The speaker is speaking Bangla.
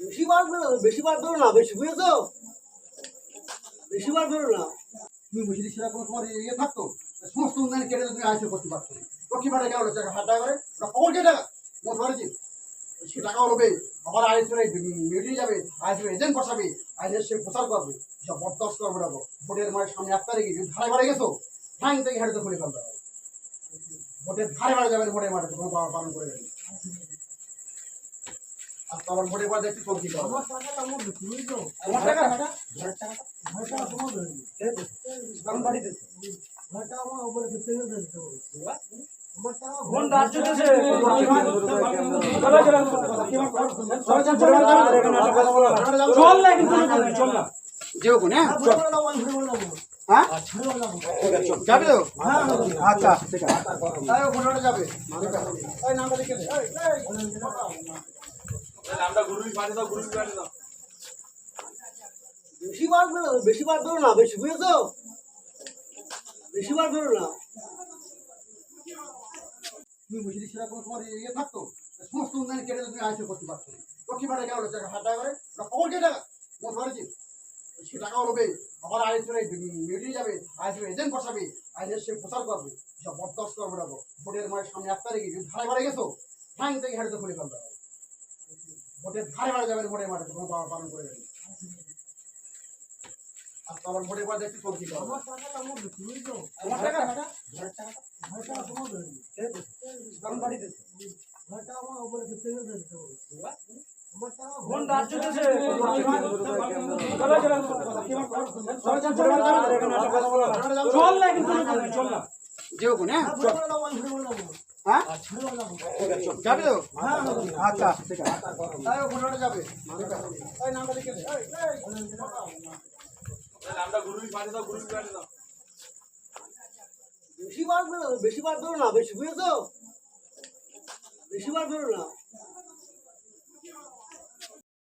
বেশি বার ধরো, বেশি বার না, বেশি বুঝেছ? বেশি বার ধরো না। তুমি বুঝলি তোমার ইয়ে থাকতো? সমস্ত উন্নয়ন কেটে তুমি করতে পারতো। লক্ষ্মী হাত টাকা করে? খবর কে টাকা মোট ধরেছি সে টাকা হলবে আবার আইএসএর মিটিং যাবে আইএসএর এজেন্ট বসাবে। আইএস সে প্রচার করবে। সব করবে ভোটের মায়ের সামনে এক তারিখে যদি ধারে বাড়ে গেছো, ঠ্যাং থেকে হেঁটে তো খুলে ফেলতে হবে। ভোটের ধারে বাড়ে যাবেন ভোটের মাঠে তখন পালন করে দেবেন আর তো আবার ভোটের পর দেখতে আমার টাকাটা আমার বেশি বুঝছ আমার টাকা ঘরের টাকা তোমার ধরে কারণ বাড়িতে ঘরের টাকা আমার উপরে ফিরতে দিতে আমার টাকা কোন রাজ্য দেশে চল না কিন্তু চল না যেও কোন হ্যাঁ হ্যাঁ যাব তো হ্যাঁ আচ্ছা ঠিক আছে যাবে নামটা লিখে দে বেশি বার ধরো বেশি বার ধরো না বেশি বুঝেছ? বেশি বার ধরো না। তুমি বুঝলি সেরকম তোমার ইয়ে থাকতো? সমস্ত উন্নয়ন কেটে তুমি আয়ত্ত করতে পারতো। লক্ষ্মী ভাড়া কেমন হচ্ছে? হাত টাকা করে? ওটা খবর কে টাকা মোট ধরেছি সে টাকা হলবে আবার যাবে। এজেন্ট বসাবে। সে প্রচার করবে। সব বরদাস্ত করবে না ভোটের মায়ের সামনে এক তারিখে। যদি ধারে বাড়ে গেছো? ঠ্যাং থেকে হেঁটে তো খুলে ফেলতে হবে ভোটের ধারে বাড়ে যাবেন ভোটের মাঠে তখন পালন পালন করে দেবেন আর তো। ভোটের পর কোন রাজ্য দেশে চল না কিন্তু চল না। যেও কোন? হ্যাঁ ঘুরে যাব তো আচ্ছা ঠিক বেশি বার বার না বেশি বুঝেছ? বেশি বার ধরো না।